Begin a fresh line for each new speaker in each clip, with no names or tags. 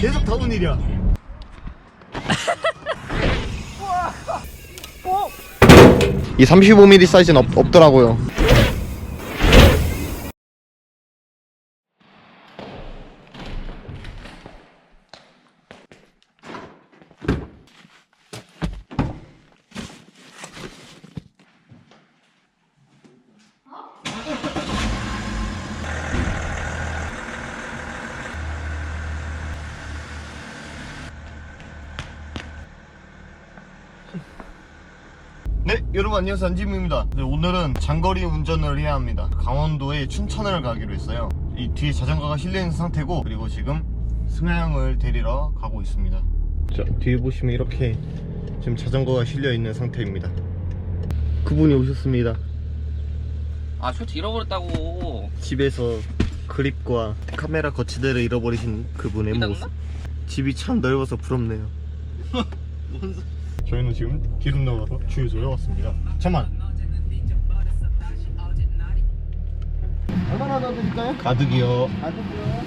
계속 다운 일이야. 이 35mm 사이즈는 없, 없더라고요. 네, 여러분 안녕하세요 안지무입니다. 네, 오늘은 장거리 운전을 해야 합니다. 강원도의 춘천을 가기로 했어요. 이 뒤에 자전거가 실려 있는 상태고 그리고 지금 승하양을 데리러 가고 있습니다. 자, 뒤에 보시면 이렇게 지금 자전거가 실려 있는 상태입니다. 그분이 오셨습니다.
아 쇼트 잃어버렸다고
집에서 그립과 카메라 거치대를 잃어버리신 그분의 모습. 집이 참 넓어서 부럽네요. 저희는 지금 기름 넣어서 주유소에 왔습니다. 잠만. 얼마나 더 드릴까요? 가득이요. 가득이요.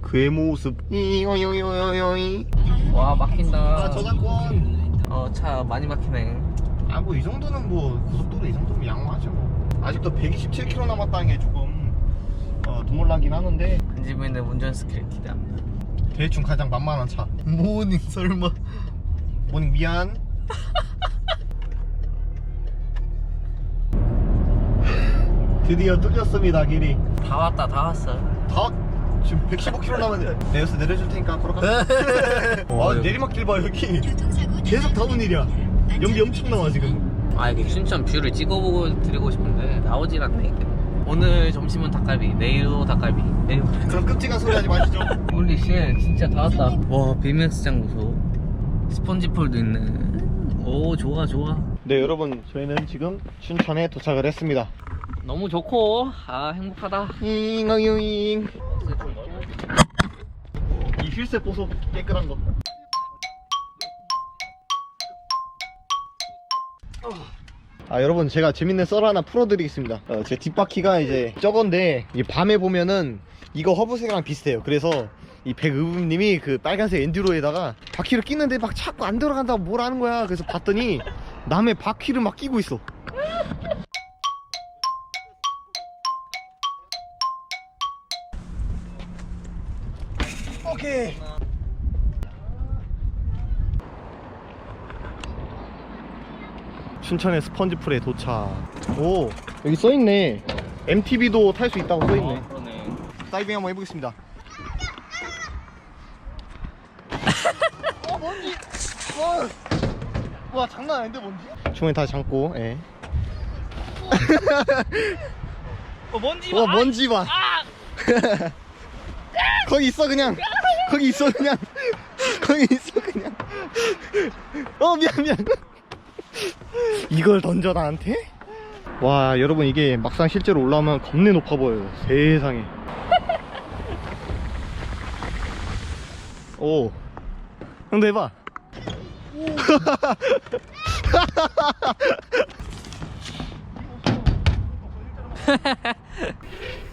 그의 모습. 이요요요요이.
와 막힌다
아 저작권.
어차 많이 막히네
아 뭐 이 정도는 뭐 고속도로 이 정도면 양호하죠. 아직도 127km 남았다는 게 조금 어, 두물나긴 하는데
안지부인의 운전 스킬 기대합니다
대충 가장 만만한 차. 모닝 설마. 모닝 미안. 드디어 뚫렸습니다 길이.
다 왔다 다 왔어
다 지금 115km 남았는데 내 여기서 내려줄 테니까 앞으로 가. 아 내리막길 봐 여기. 계속 다운 일이야. 연비 엄청 나와 지금.
아 이게 춘천 뷰를 찍어보고 드리고 싶은데 나오질 않네 이게. 오늘 점심은 닭갈비 내일도 닭갈비. 내일
그럼 끔찍한 소리 하지 마시죠.
홀리 쉣 진짜 다 왔다. 와 비맥스장 보소. 스펀지폴도 있네. 오 좋아 좋아.
네 여러분 저희는 지금 춘천에 도착을 했습니다.
너무 좋고. 아 행복하다.
잉잉잉. 이 휠셋 보소 깨끗한 거. 아 여러분 제가 재밌는 썰 하나 풀어드리겠습니다. 어, 제 뒷바퀴가 이제 저건데 이 밤에 보면은 이거 허브색이랑 비슷해요. 그래서 이 백의부님이 그 빨간색 엔듀로에다가 바퀴를 끼는데 막 자꾸 안 들어간다고 뭘 하는 거야. 그래서 봤더니 남의 바퀴를 막 끼고 있어. 오케이. 춘천의 스펀지풀에 도착. 오, 여기 써있네. MTB도 탈 수 있다고 써있네.
어, 그러네
다이빙 한번 해보겠습니다. 어, 먼지. 와, 와 장난 아닌데 먼지? 충분히 다 잠고. 예.
어 먼지
와, 먼지 봐.
아!
거기 있어 그냥. 거기 있어 그냥. 거기 있어 그냥. 어 미안 미안. 이걸 던져 나한테? 와 여러분 이게 막상 실제로 올라오면 겁내 높아 보여요. 세상에. 오. 형도 해봐.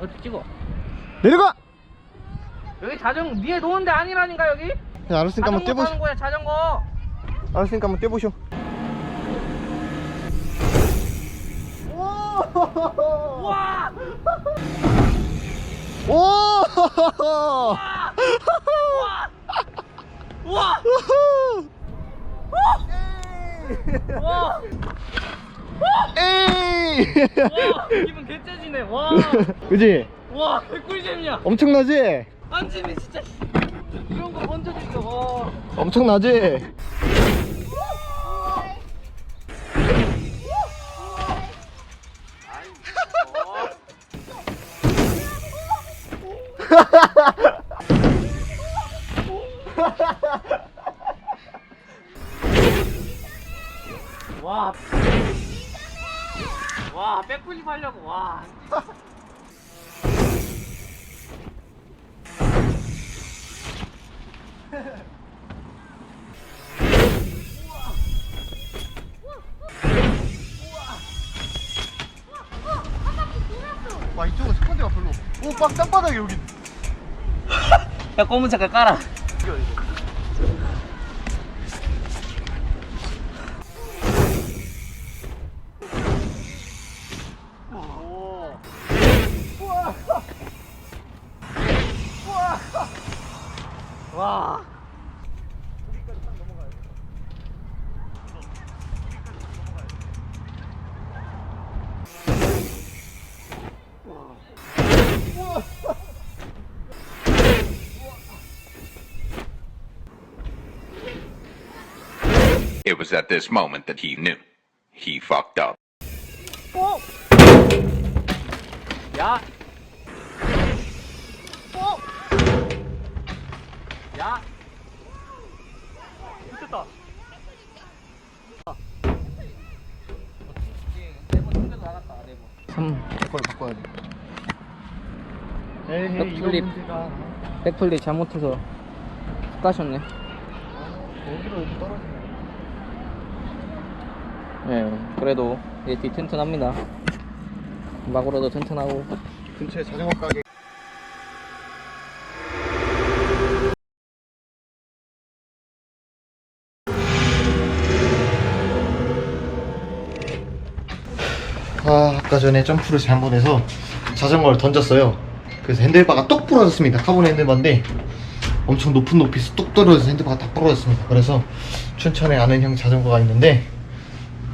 어떻게 찍어?
내려가.
여기 자전거 위에 놓은 데 아니라니까 여기?
네, 알았으니까 한번
자전거
떼보시.
타는 거야 자전거
알았으니까 한번 떼보쇼.
우와!
오!
우와! 우와!
에이!
와 기분 개 찐이네 와.
그지?
와 꿀잼이야
엄청나지?
안짐이 진짜 이런 거 먼저 진짜 와.
엄청나지?
와. 와, 백플립 하려고, 와.
와 이쪽은 스펀지가 별로. 오 빡 땅바닥에 여기.
야, 검은 색깔 깔아. 와.
It was at this moment that he knew. He fucked up.
야. 야. 나갔다. 네모. 3
그걸 바꿔야 돼.
백플립. 백플립 잘못해서 까셨네.
여기로 여기 떨어지네.
네, 그래도 이제 뒤 튼튼합니다. 막으로도 튼튼하고.
근처에 자전거 가게. 아, 아까 전에 점프를 잘못해서 자전거를 던졌어요. 그래서 핸들바가 똑 부러졌습니다. 카본 핸들바인데 엄청 높은 높이에서 뚝 떨어져서 핸들바가 다 부러졌습니다. 그래서 춘천에 아는 형 자전거가 있는데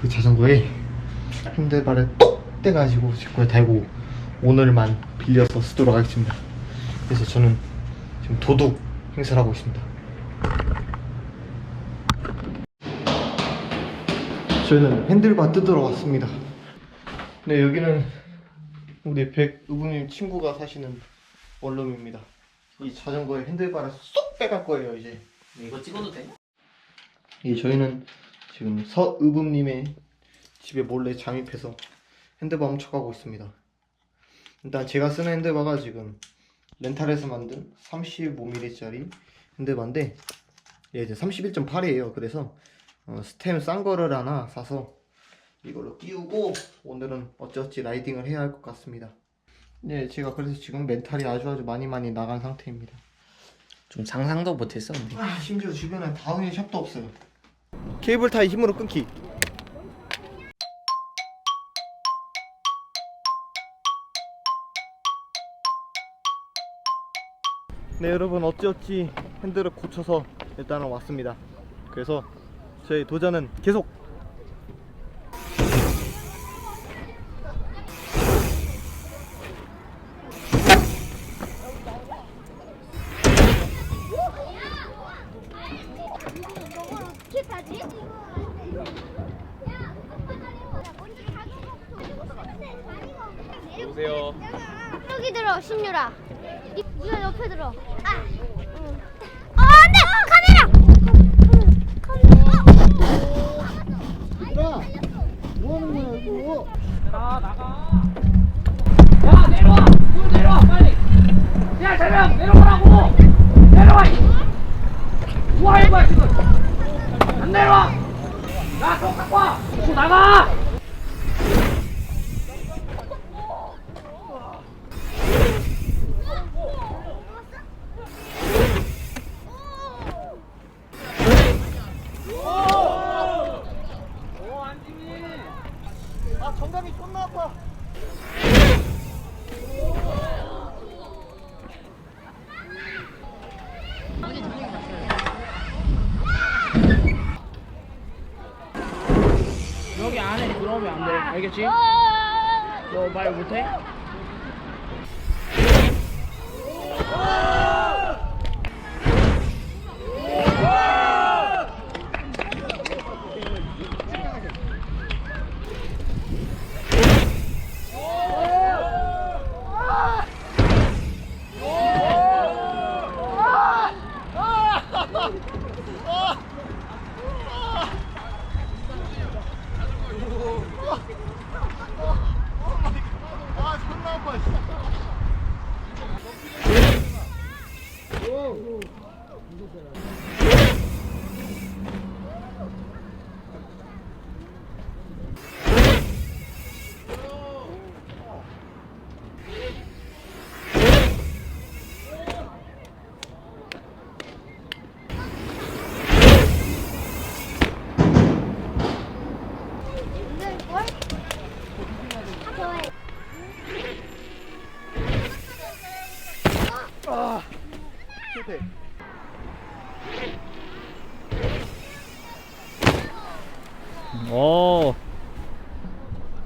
그 자전거에 핸들바를 똑 떼가지고 제 거에 달고 오늘만 빌려서 쓰도록 하겠습니다. 그래서 저는 지금 도둑 행사를 하고 있습니다. 저희는 핸들바 뜯으러 왔습니다. 네, 여기는 우리 백의부님 친구가 사시는 원룸입니다. 이 자전거에 핸들바를 쏙 빼갈 거예요, 이제.
이거 찍어도 돼?
예, 저희는 지금 서의붓님의 집에 몰래 잠입해서 핸드바 훔쳐가고 있습니다. 일단 제가 쓰는 핸드바가 지금 렌탈에서 만든 35mm짜리 핸드바인데 얘 이제 31.8이에요. 그래서 어, 스템 싼 거를 하나 사서 이걸로 끼우고 오늘은 어찌어찌 라이딩을 해야 할 것 같습니다. 네, 제가 그래서 지금 멘탈이 아주 아주 많이 많이 나간 상태입니다.
좀 상상도 못했어, 근데.
아, 심지어 주변에 다운힐 샵도 없어요. 케이블 타이 힘으로 끊기. 네 여러분 어찌어찌 핸들을 고쳐서 일단은 왔습니다. 그래서 저희 도전은 계속.
알겠지? 너 말 못해?
실패.
어.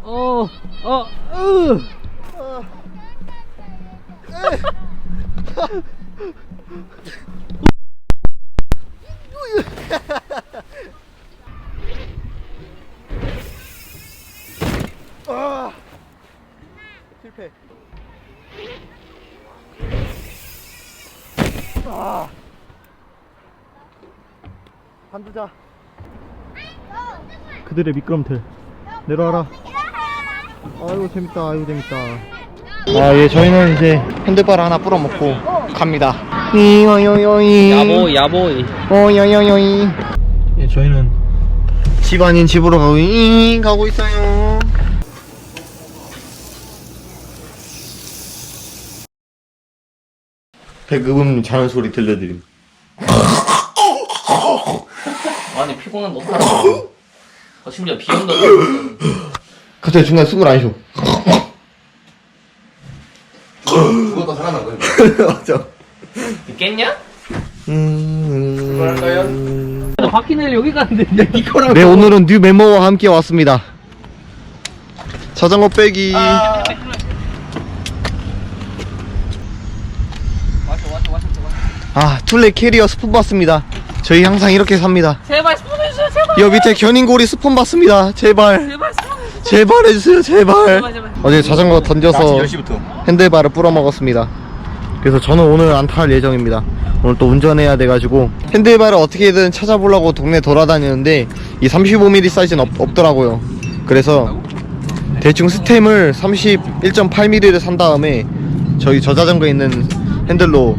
어. 어. 으.
실패. 한두자. 그들의 미끄럼틀 내려와라. 아이고 재밌다. 아이고 재밌다. 아, 예, 저희는 이제 핸드바를 하나 뿌려먹고 갑니다. 이요요요이.
야보 야보이.
어, 요요요이. 예, 저희는 집 아닌 집으로 가고, 이 가고 있어요. 배급음 자는 소리 들려드림.
아니 피곤한 너 사람. 어, 심지어 비 온다.
갑자기 중간에 숨을 안 쉬어.
죽었다 살아난 거야.
맞아.
깼냐?
음...
바퀴는 여기 가는데 이거랑.
네, 오늘은 뉴 멤버와 함께 왔습니다. 자전거 빼기.
왔어 왔어 왔어 왔어.
아, 툴레 캐리어 스폰 받습니다. 저희 항상 이렇게 삽니다.
제발 스폰 해주세요 제발.
여 밑에 견인고리 스폰 받습니다. 제발.
제발 스폰 해주세요.
제발 해주세요, 제발.
제발 제발.
어제 자전거 던져서
10시부터.
핸들바를 뿌려 먹었습니다. 그래서 저는 오늘 안 탈 예정입니다. 오늘 또 운전해야 돼가지고 핸들바를 어떻게든 찾아보려고 동네 돌아다니는데 이 35mm 사이즈는 없, 없더라고요. 그래서 대충 스템을 31.8mm를 산 다음에 저희 저 자전거에 있는 핸들로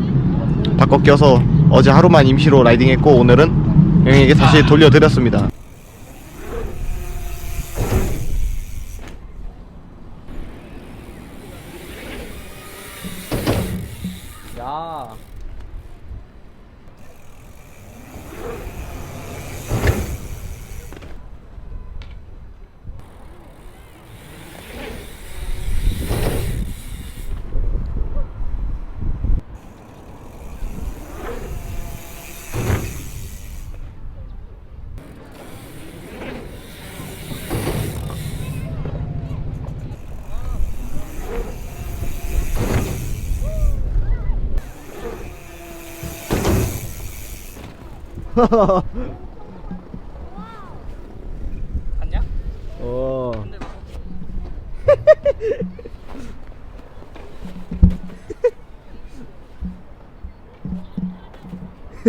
바꿔 껴서 어제 하루만 임시로 라이딩했고 오늘은 형에게 다시 돌려드렸습니다.
야. 갔냐?
어.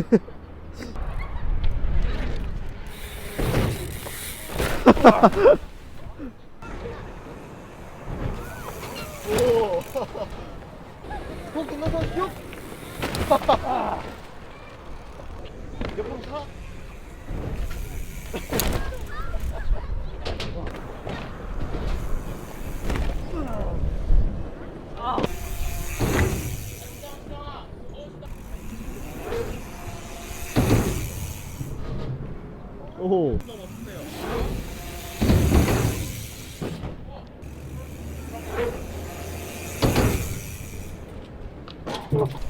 오. 오호. 어.